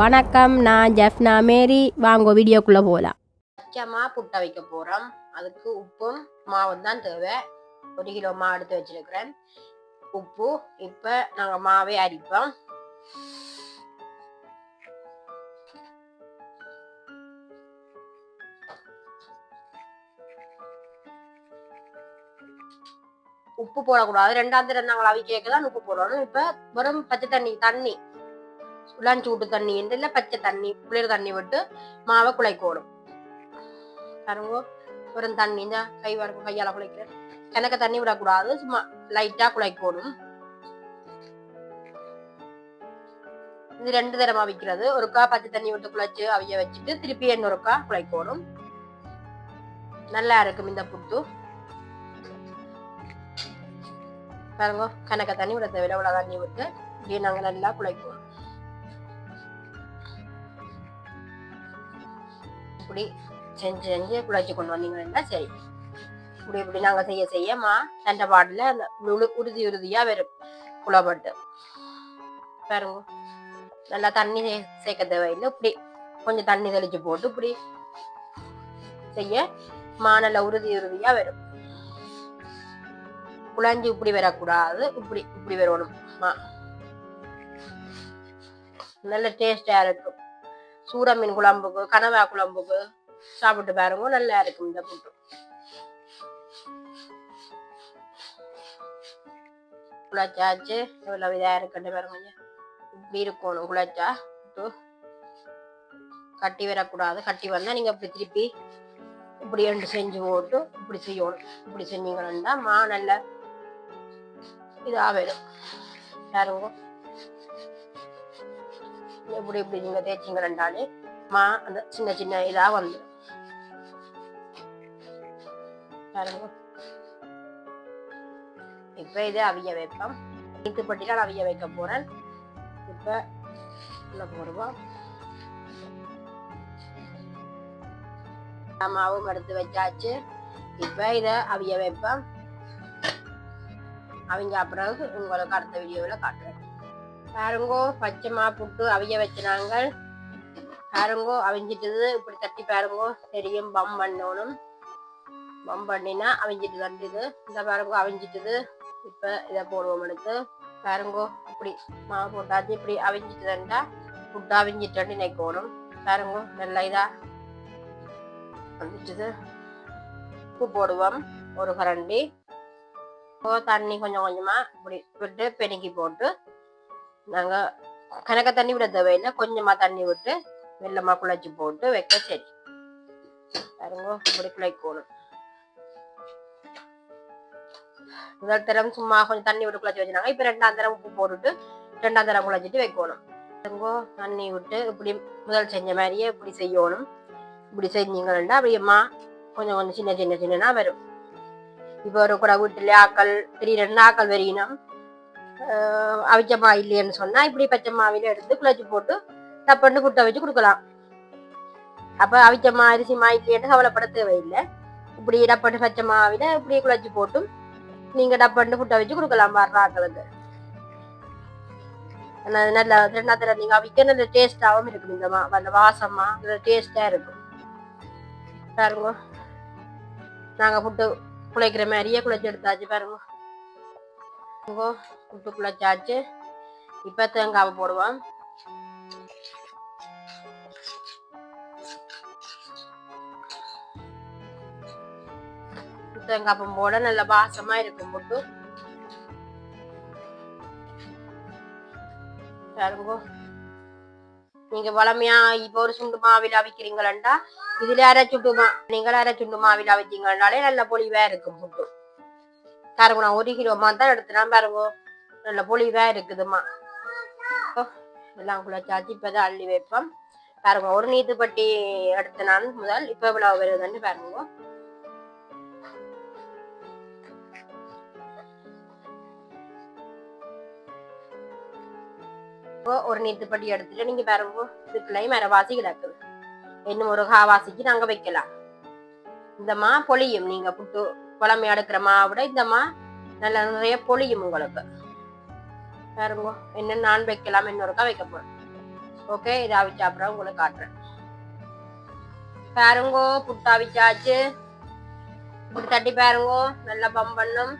வணக்கம் நான் ஜெஃப்னா மேரி. வாங்க வீடியோக்குள்ளே போகலாம் பச்சைமா புட்டை வைக்க போகிறோம் அதுக்கு உப்பும் மாவும் தான் தேவை. ஒரு கிலோ மாவு எடுத்து வச்சிருக்கிறேன். உப்பு இப்போ நாங்கள் மாவே அரிப்போம். உப்பு போடக்கூடாது. ரெண்டாம் தரம் நாங்கள் அவிக்க தான் உப்பு போடணும் இப்போ வெறும் பச்சை தண்ணி தண்ணி. லஞ்ச் விட்டு தண்ணி இல்லை பச்சை தண்ணி குளிர் தண்ணி விட்டு மாவை குழைக்கணும் பாருங்க ஒரு தண்ணி இந்த கை வரும் கையால குழைக்கிறேன் எனக்கு தண்ணி விடக்கூடாது சும்மா லைட்டா குழைக்கணும் இது ரெண்டு தரமா விற்கிறது ஒருக்கா பச்சை தண்ணி விட்டு குழைச்சு அவிய வச்சுட்டு திருப்பி இன்னொருக்கா குழைக்கணும் நல்லா இருக்கும் இந்த புட்டு. பாருங்க கணக்க தண்ணி விட தேவையில்ல இவ்வளவு தண்ணி விட்டு இப்படியே நாங்க நல்லா குழைக்கணும் இப்படி செஞ்சு செஞ்சு குழைச்சி கொண்டு வந்தீங்கன்னா சரி. இப்படி இப்படி நாங்க செய்ய செய்ய மா சண்டை பாடல அந்த உறுதி உறுதியா வரும் குழப்பட்டு பாருங்க. நல்லா தண்ணி சே- சேர்க்க தேவையில்லை. இப்படி கொஞ்சம் தண்ணி தெளிச்சு போட்டு இப்படி செய்ய மா நல்லா உறுதி உறுதியா வரும். குழஞ்சி இப்படி வரக்கூடாது. இப்படி இப்படி வரணும். மா. நல்ல டேஸ்டா இருக்கும். சூற மீன் குழம்புக்கு கனவா குழம்புக்கு சாப்பிட்டு பாருங்க. நல்லா இருக்கும் இந்த புட்டு. குழச்சாச்சு. எவ்வளவு இதாக இருக்கட்டு பாருங்க இப்படி இருக்கணும் குழச்சா. புட்டு கட்டி வரக்கூடாது. கட்டி வந்தால் நீங்கள் இப்படி திருப்பி இப்படி ரெண்டு செஞ்சு போட்டு இப்படி செய்யணும். இப்படி செஞ்சீங்கன்னா மா நல்ல இதாக வரும். பாருங்க. இப்படி இப்படி நீங்க ரெண்டாலே மா அந்த சின்ன சின்ன இதா வந்துடும் பாருங்க. இப்ப இது அவிய வைப்போம். இத்து பட்டிலாம் அவிய வைக்க போறேன். இப்ப உள்ள போடுவோம்? மாவும் எடுத்து வச்சாச்சு. இப்ப இத அவிய வைப்போம். அவங்க அப்புறம் உங்களுக்கு அடுத்த வீடியோல காட்டுறேன். பாருங்கோ பச்சைமா புட்டு அவிய வச்சினாங்க பாருங்கோ அவிஞ்சிட்டது. இப்படி தட்டி பாருங்கோ தெரியும் பம் பண்ணணும். பம் பண்ணினா அவிஞ்சிட்டு தண்டுது இந்த பாருங்கோ அவிஞ்சிட்டது. இப்ப இதை போடுவோம் எடுத்து பாருங்கோ இப்படி மாவு போட்டாச்சு. இப்படி அவிஞ்சிட்டு தண்டா புட்டு அவிஞ்சிட்டு நினைக்கணும். பாருங்கோ நல்ல இதா வந்துட்டுது உப்பு போடுவோம். ஒரு கரண்டி. தண்ணி கொஞ்சம் கொஞ்சமா இப்படி விட்டு பெருக்கி போட்டு நாங்க கணக்க தண்ணி விட தேவையில்லை. கொஞ்சமா தண்ணி விட்டு வெள்ளமா குழச்சி போட்டு வைக்க சரி. பாருங்க இப்படி குழைக்கணும். முதல் தரம் சும்மா கொஞ்சம் தண்ணி விட்டு குழச்சி வச்சுனாங்க இப்ப ரெண்டாம் தரம் உப்பு போட்டுட்டு ரெண்டாம் தரம் குழச்சிட்டு வைக்கணும். பாருங்க தண்ணி விட்டு இப்படி முதல் செஞ்ச மாதிரியே இப்படி செய்யணும். இப்படி செஞ்சீங்கன்னா அப்படியேம்மா கொஞ்சம் கொஞ்சம் சின்ன சின்ன சின்னனா வரும். இப்போ ஒரு கூட வீட்டுல ஆக்கள் திடீரெண்டு ஆக்கள் வெறியினம் அவிச்ச மா இல்லையேன்னு சொன்னா இப்படி பச்சை மாவில எடுத்து குழச்சி போட்டு டப்பன்னு குட்டை வச்சு கொடுக்கலாம். அப்ப அவிச்ச மா அரிசி மா இல்லையேன்னு கவலைப்பட தேவையில்லை. இப்படி டப்பண்டு பச்சை மாவில இப்படி குழச்சி போட்டும். நீங்க டப்பண்டு குட்டை வச்சு கொடுக்கலாம் வர்றாங்களுக்கு நல்லா ஆனா நீங்கள் நல்ல நீங்க அவிக்க நல்ல டேஸ்டாவும் இருக்கும் இந்த மா அந்த வாசமா நல்ல டேஸ்டா இருக்கும். பாருங்க. நாங்க புட்டு குழைக்கிற மாதிரியே குழைச்சி எடுத்தாச்சு பாருங்க. பாருங்க, புட்டு குழைச்சாச்சு இப்ப தேங்காவை போடுவோம் தேங்காய் பூ போட நல்ல வாசமா இருக்கும் புட்டு பாருங்க நீங்க வளமையா இப்ப ஒரு சுண்டு மாவில் அவிக்கிறீங்களா இதுல அரை சுண்டு மா நீங்கள் அரை சுண்டு மாவில் அவிச்சீங்கன்னாலே நல்ல பொலிவா இருக்கும் புட்டு பாருங்க நான் ஒரு கிலோமா தான் எடுத்துனா. பாருங்க நல்ல பொலிவா இருக்குதுமா எல்லாம் குழச்சாச்சு இப்பதான் அள்ளி வைப்போம். பாருங்க ஒரு நீத்து பட்டி எடுத்த முதல் இப்ப இவ்வளவு வருதுன்னு பாருங்க. ஒரு நீத்து பட்டி எடுத்துட்டு நீங்க பாருங்க இதுக்குள்ளையும் மரவாசி கிடக்குது. இன்னும் ஒரு காவாசிக்கு நாங்க வைக்கலாம். இந்த மா பொழியும் நீங்க புட்டு குழம்பு எடுக்கிற மாவை விட இந்த மா நல்ல நிறைய பொழியும் உங்களுக்கு. பாருங்க என்ன நான் வைக்கலாம் இன்னொருக்கா வைக்க போறேன். ஓகே இதை அவிச்சா அப்புறம் உங்களுக்கு காட்டுறேன். பாருங்கோ புட்டு அவிச்சாச்சு. இப்படி தட்டி பாருங்கோ நல்லா பம் பண்ணும்.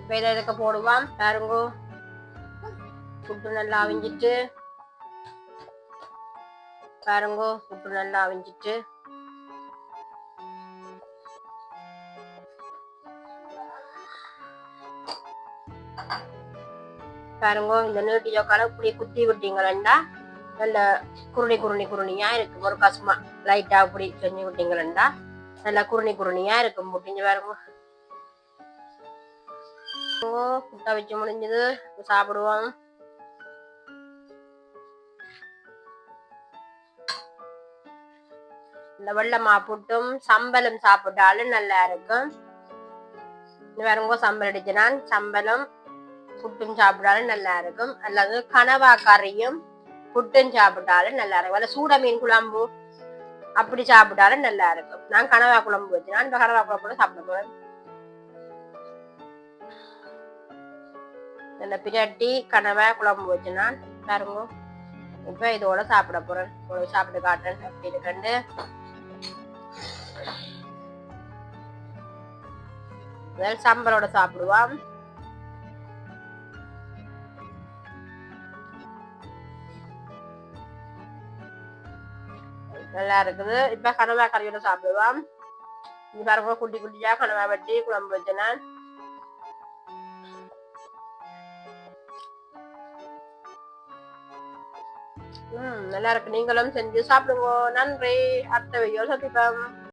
இப்ப இதை இதுக்கு போடுவான் பாருங்கோ புட்டு நல்லா அவிஞ்சிட்டு. பாருங்கோ புட்டு நல்லா அவிஞ்சிட்டு. பாருங்க இந்த நீட்டி ஜோக்கால இப்படி குத்தி விட்டீங்களா நல்ல குருணி குருணி குருணியா இருக்கும். ஒரு கசுமா லைட்டா அப்படி செஞ்சு விட்டீங்களா நல்லா குருணி குருணியா இருக்கும். முடிஞ்சு பாருங்க. புட்டா வச்சு முடிஞ்சது. சாப்பிடுவோம். இந்த வெள்ளமா புட்டும் சம்பளம் சாப்பிட்டாலும் நல்லா இருக்கும். வேறங்கோ சம்பளம் அடிச்சு நான் சம்பளம் புட்டும் சாப்பிட்டாலும் நல்லா இருக்கும். அல்லது கனவா கறியும் புட்டும் சாப்பிட்டாலும் நல்லா இருக்கும். அல்ல சூட மீன் குழம்பு அப்படி சாப்பிட்டாலும் நல்லா இருக்கும். நான் கனவா குழம்பு வச்சு நான் இந்த கனவா குழம்பு சாப்பிட போறேன். நல்ல பிரட்டி கனவா குழம்பு வச்சு நான் பாருங்க. இப்ப இதோட சாப்பிட போறேன். உங்களுக்கு சாப்பிட்டு காட்டுறேன். அப்படி இருக்கண்டு. முதல் சம்பலோட சாப்பிடுவான் நல்லா இருக்குது இப்ப கனவா கறியோட சாப்பிடுவோம். இது பாருங்க குட்டி குட்டியா கனவா வெட்டி குழம்பு வச்சேன். ம் நல்லா இருக்கு நீங்களும் செஞ்சு சாப்பிடுங்க. நன்றி. அடுத்த வீடியோ சந்திப்போம்.